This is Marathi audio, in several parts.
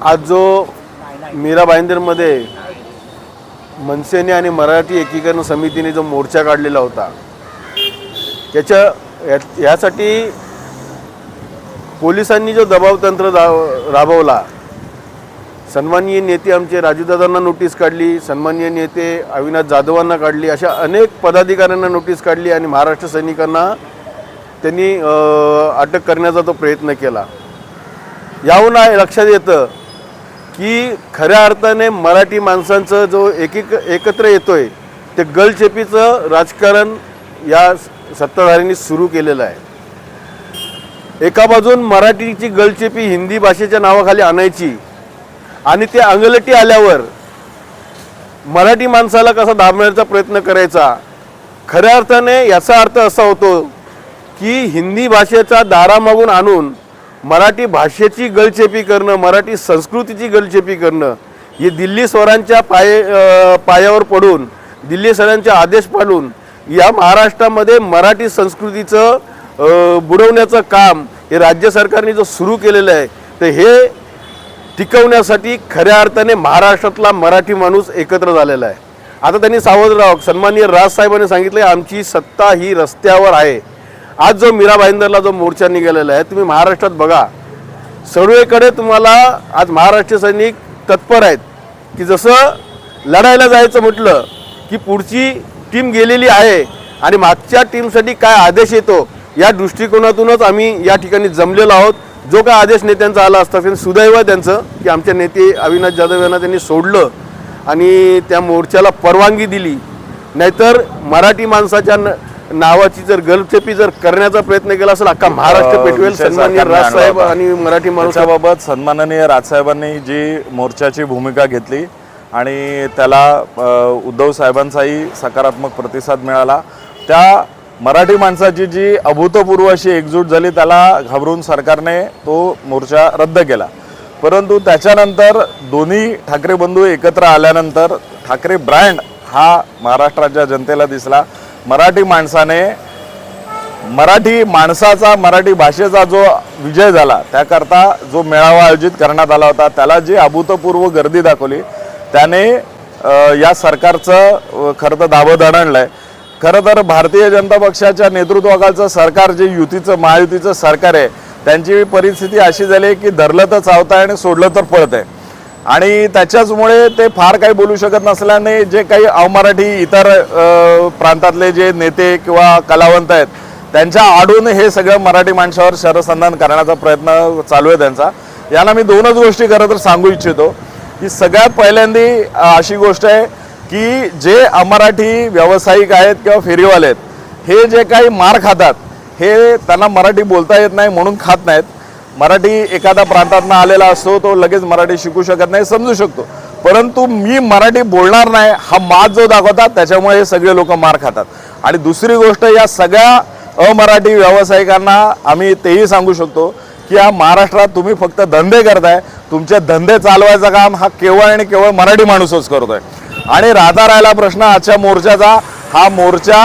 आज जो मीरा भाईंदरमध्ये मनसेने आणि मराठी एकीकरण समितीने जो मोर्चा काढलेला होता त्याच्या या- यासाठी पोलिसांनी जो दबावतंत्र रा- राबवला सन्माननीय नेते आमचे राजूदादांना नोटीस काढली सन्माननीय नेते अविनाश जाधवांना काढली अशा अनेक पदाधिकाऱ्यांना नोटीस काढली आणि महाराष्ट्र सैनिकांना त्यांनी अटक करण्याचा तो प्रयत्न केला. याहून लक्षात येतं की खऱ्या अर्थाने मराठी माणसांचं जो एकीक एकत्र येतोय ते गलचेपीचं राजकारण या सत्ताधाऱ्यांनी सुरू केलेलं आहे. एका बाजून मराठीची गलचेपी हिंदी भाषेच्या नावाखाली आणायची आणि ते अंगलटी आल्यावर मराठी माणसाला कसा दाबण्याचा प्रयत्न करायचा खऱ्या अर्थाने याचा अर्थ असा होतो की हिंदी भाषेचा दारामागून आणून मराठी भाषेची गळचेपी करणं मराठी संस्कृतीची गळचेपी करणं ही दिल्ली स्वरांच्या पाय पायावर पडून दिल्ली स्वरांचे आदेश पाडून या महाराष्ट्रामध्ये मराठी संस्कृतीचं बुडवण्याचं काम हे राज्य सरकारने जो सुरू केलेलं आहे तर हे टिकवण्यासाठी खऱ्या अर्थाने महाराष्ट्रातला मराठी माणूस एकत्र झालेला आहे. आता त्यांनी सावध राहा सन्माननीय राजसाहेबांनी सांगितलं आमची सत्ता ही रस्त्यावर आहे. आज जो मीरा भाईंदरला जो मोर्चा निघालेला आहे तुम्ही महाराष्ट्रात बघा. सर्वेकडे तुम्हाला आज महाराष्ट्र सैनिक तत्पर आहेत. की जसं लढायला जायचं म्हटलं की पुढची टीम गेलेली आहे आणि मागच्या टीमसाठी काय आदेश येतो या दृष्टिकोनातूनच आम्ही या ठिकाणी जमलेलो आहोत. जो काय आदेश नेत्यांचा आला असता त्यांनी सुदैव आहे त्यांचं की आमचे नेते अविनाश जाधव यांना त्यांनी सोडलं आणि त्या मोर्चाला परवानगी दिली. नाहीतर मराठी माणसाच्या न- नावाची जर गलचेपी जर करण्याचा प्रयत्न केला असेल अख्खा महाराष्ट्र पेटवेल सन्माननीय राजसाहेब. आणि मराठी माणूस त्याच्याबाबत सन्माननीय राजसाहेबांनी जी मोर्चाची भूमिका घेतली आणि त्याला उद्धव साहेबांचाही सकारात्मक प्रतिसाद मिळाला. त्या मराठी माणसाची जी अभूतपूर्व अशी एकजूट झाली त्याला घाबरून सरकारने तो मोर्चा रद्द केला. परंतु त्याच्यानंतर दोन्ही ठाकरे बंधू एकत्र आल्यानंतर ठाकरे ब्रँड हा महाराष्ट्राच्या जनतेला दिसला. मराठी माणसाने मराठी माणसाचा मराठी भाषेचा जो विजय झाला त्याकरता जो मेळावा आयोजित करण्यात आला होता त्याला जी अभूतपूर्व गर्दी दाखवली त्याने या सरकारचं खरं तर दाबं दणणलं आहे खरं तर भारतीय जनता पक्षाच्या नेतृत्वाखालचं सरकार जे युतीचं महायुतीचं सरकार आहे त्यांची परिस्थिती अशी झाली आहे की धरलं तर चावतं आहे आणि सोडलं तर पळत आहे आणि त्याच्याचमुळे ते फार काही बोलू शकत नसल्याने जे काही अमराठी इतर प्रांतातले जे नेते किंवा कलावंत आहेत त्यांच्या आडून हे सगळं मराठी माणसावर शरसंधान करण्याचा प्रयत्न चालू आहे त्यांचा. याला मी दोनच गोष्टी खरं तर सांगू इच्छितो. की सगळ्यात पहिल्यांदी अशी गोष्ट आहे की जे अमराठी व्यावसायिक आहेत किंवा फेरीवाले आहेत हे जे काही मार खातात हे त्यांना मराठी बोलता येत नाही म्हणून खात नाहीत. मराठी एखाद्या प्रांतातनं आलेला असतो तो लगेच मराठी शिकू शकत नाही समजू शकतो. परंतु मी मराठी बोलणार नाही हा मात जो दाखवतात त्याच्यामुळे हे सगळे लोक मार खातात. आणि दुसरी गोष्ट या सगळ्या अमराठी व्यावसायिकांना आम्ही तेही सांगू शकतो की या महाराष्ट्रात तुम्ही फक्त धंदे करताय तुमचे धंदे चालवायचं काम हा केवळ आणि केवळ मराठी माणूसच करतोय. आणि राहता राहिला प्रश्न आजच्या मोर्चाचा हा मोर्चा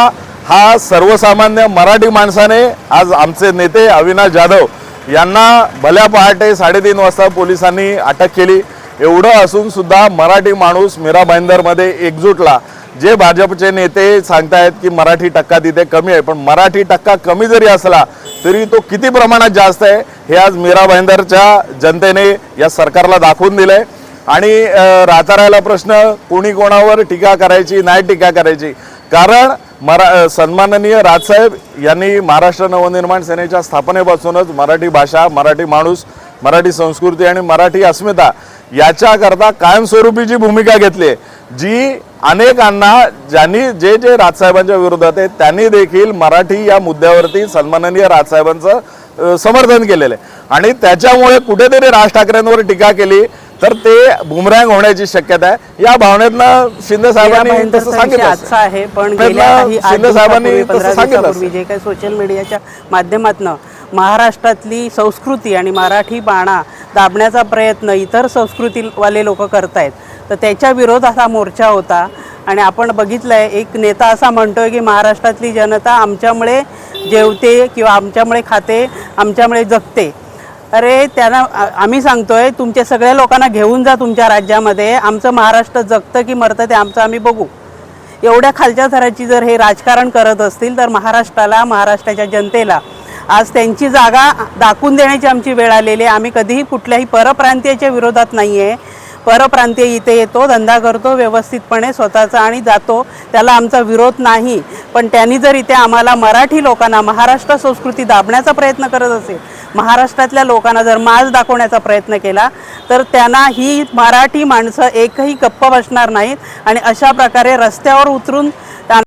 हा सर्वसामान्य मराठी माणसाने आज आमचे नेते अविनाश जाधव यांना भल्या पहाटे साडेतीन वाजता पोलिसांनी अटक केली. एवढं असून सुद्धा मराठी माणूस मीरा भाईंदरमध्ये एकजूटला. जे भाजपचे नेते सांगतायत की मराठी टक्का तिथे कमी आहे पण मराठी टक्का कमी जरी असला तरी तो किती प्रमाणात जास्त आहे हे आज मीरा भाईंदरच्या जनतेने या सरकारला दाखवून दिलंय. आणि राहता राहिला प्रश्न कोणी कोणावर टीका करायची नाही टीका करायची. कारण मरा सन्माननीय राजसाहेब यांनी महाराष्ट्र नवनिर्माण सेनेच्या स्थापनेपासूनच मराठी भाषा मराठी माणूस मराठी संस्कृती आणि मराठी अस्मिता याच्याकरता कायमस्वरूपी जी भूमिका घेतली आहे, जी अनेकांना ज्यांनी जे जे राजसाहेबांच्या विरोधात आहे त्यांनी देखील मराठी या मुद्द्यावरती सन्माननीय राजसाहेबांचं समर्थन केलेलं आहे. आणि त्याच्यामुळे कुठेतरी राज ठाकरेंवर टीका केली तर ते बुमरँग होण्याची शक्यता आहे. या भावनेतनं शिंदे साहेबांनी तसं सांगितलं आहे पण शिंदे साहेबांनी तसं सांगितलं जे काही सोशल मीडियाच्या माध्यमातून महाराष्ट्रातली संस्कृती आणि मराठी बाणा दाबण्याचा प्रयत्न इतर संस्कृतीवाले लोक करतायत. तर त्याच्या विरोधात हा मोर्चा होता. आणि आपण बघितलंय एक नेता असा म्हणतोय की महाराष्ट्रातली जनता आमच्यामुळे जेवते किंवा आमच्यामुळे खाते आमच्यामुळे जगते. अरे त्यांना आम्ही सांगतोय तुमच्या सगळ्या लोकांना घेऊन जा तुमच्या राज्यामध्ये. आमचं महाराष्ट्र जगतं की मरतं ते आमचं आम्ही बघू. एवढ्या खालच्या थराची जर हे राजकारण करत असतील तर महाराष्ट्राला महाराष्ट्राच्या जनतेला आज त्यांची जागा दाखवून देण्याची आमची वेळ आलेली आहे. आम्ही कधीही कुठल्याही परप्रांतीयाच्या विरोधात नाही आहे परप्रांतीय इथे येतो धंदा करतो व्यवस्थितपणे स्वतःचा आणि जातो. त्याला आमचा विरोध नाही. पण त्यांनी जर इथे आम्हाला मराठी लोकांना महाराष्ट्र संस्कृती दाबण्याचा प्रयत्न करत असेल महाराष्ट्रातल्या लोकांना जर माज दाखवण्याचा प्रयत्न केला तर त्यांना ही मराठी माणसं एकही गप्प बसणार नाहीत. आणि अशा प्रकारे रस्त्यावर उतरून